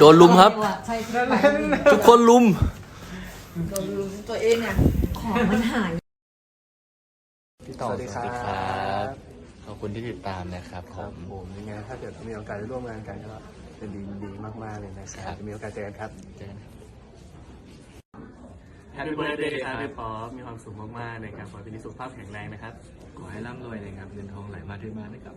โดนลุมครับใช่ใช่ทุกคนลุม โดนลุมตัวเองอะของมันหายพี่ต่อสวัสดีครับ ขอบคุณที่ติดตามนะครับผครับมผมยังไงถ้าเกิดมีโอกาสได้ร่วมงานกันก็จะดีดีมาก ๆ เลยนะคครัรับบจะมีโอกาสเจอกันครับเจอกันครับแฮปปี้เบิร์ดเดย์ครับพี่ป๊อปมีความสุขมากๆนะครับขอให้เป็นสุขภาพแข็งแรงนะครับ ขอให้ร่ำรวยนะครับเงินทองไหลมาเทมานะครับ